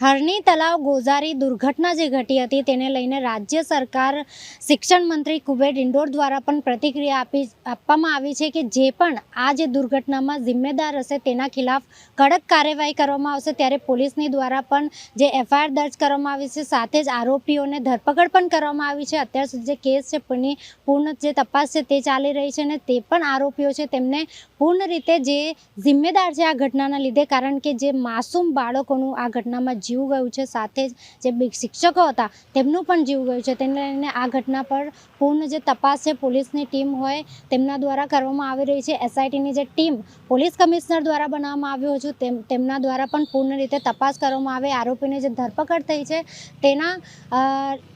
હરણી તલાવ ગોઝારી દુર્ઘટના જે ઘટી હતી તેને લઈને રાજ્ય સરકાર શિક્ષણ મંત્રી કુબેર ડિંડોર દ્વારા પણ પ્રતિક્રિયા આપી આપવામાં આવી છે કે જે પણ આ જે દુર્ઘટનામાં જિમ્મેદાર હશે તેના ખિલાફ કડક કાર્યવાહી કરવામાં આવશે. ત્યારે પોલીસની દ્વારા પણ જે એફઆઈઆર દર્જ કરવામાં આવી છે, સાથે જ આરોપીઓને ધરપકડ પણ કરવામાં આવી છે. અત્યાર સુધી જે કેસ છે, તેની પૂર્ણ જે તપાસ છે તે ચાલી રહી છે અને તે પણ આરોપીઓ છે. તેમને પૂર્ણ રીતે જે જિમ્મેદાર છે આ ઘટનાના લીધે, કારણ કે જે માસૂમ બાળકોનું આ ઘટનામાં જીવ ગયું છે. સાથે જ જે શિક્ષકો હતા, તેમનું પણ જીવ ગયું છે. તેને લઈને આ ઘટના પર પૂર્ણ જે તપાસ છે, પોલીસની ટીમ હોય, તેમના દ્વારા કરવામાં આવી રહી છે. એસઆઈટીની જે ટીમ પોલીસ કમિશનર દ્વારા બનાવવામાં આવ્યું છે, તેમ, તેમના દ્વારા પણ પૂર્ણ રીતે તપાસ કરવામાં આવે. આરોપીની જે ધરપકડ થઈ છે, તેના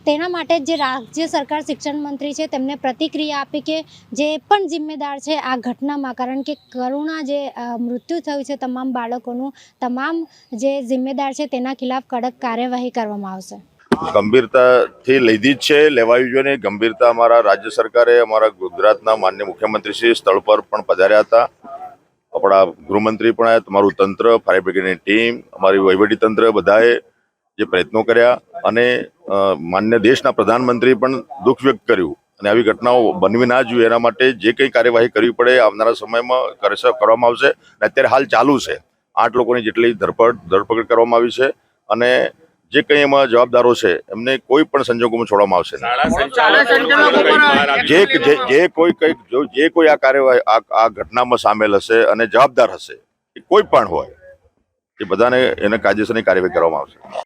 તેના માટે જે રાજ્ય સરકાર શિક્ષણ મંત્રી છે, તેમને પ્રતિક્રિયા આપી કે જે પણ જિમ્મેદાર છે આ ઘટનામાં, કારણ કે કરુણા જે મૃત્યુ થયું છે તમામ બાળકોનું, તમામ જે જિમ્મેદાર છે તેના ખિલાફ કડક કાર્યવાહી કરવામાં આવશે. ગંભીરતાથી લીધી જ છે લેવાવી જોઈએ ગંભીરતા અમારા રાજ્ય સરકારે અમારા ગુજરાતના માન્ય મુખ્યમંત્રી શ્રી સ્થળ પર પણ પધાર્યા હતા. આપણા ગૃહમંત્રી પણ આવ્યા તમારું તંત્ર, ફાયર બ્રિગેડની ટીમ, અમારી વહીવટી તંત્ર બધાએ જે પ્રયત્નો કર્યા અને માન્ય દેશના પ્રધાનમંત્રી પણ દુઃખ વ્યક્ત કર્યું અને આવી ઘટનાઓ બનવી ના જોઈએ એના માટે જે કંઈ કાર્યવાહી કરવી પડે આવનારા સમયમાં કરવામાં આવશે અને અત્યારે હાલ ચાલુ છે. આઠ લોકોની જેટલી ધરપકડ ધરપકડ કરવામાં આવી છે. અને જે કંઈ એમાં જવાબદારો છે એમને કોઈ પણ સંજોગોમાં છોડવામાં આવશે જે જે કોઈ કંઈક જે કોઈ આ કાર્યવાહી આ આ ઘટનામાં સામેલ હશે અને જવાબદાર હશે એ કોઈ પણ હોય એ બધાને એને કાયદેસરની કાર્યવાહી કરવામાં આવશે.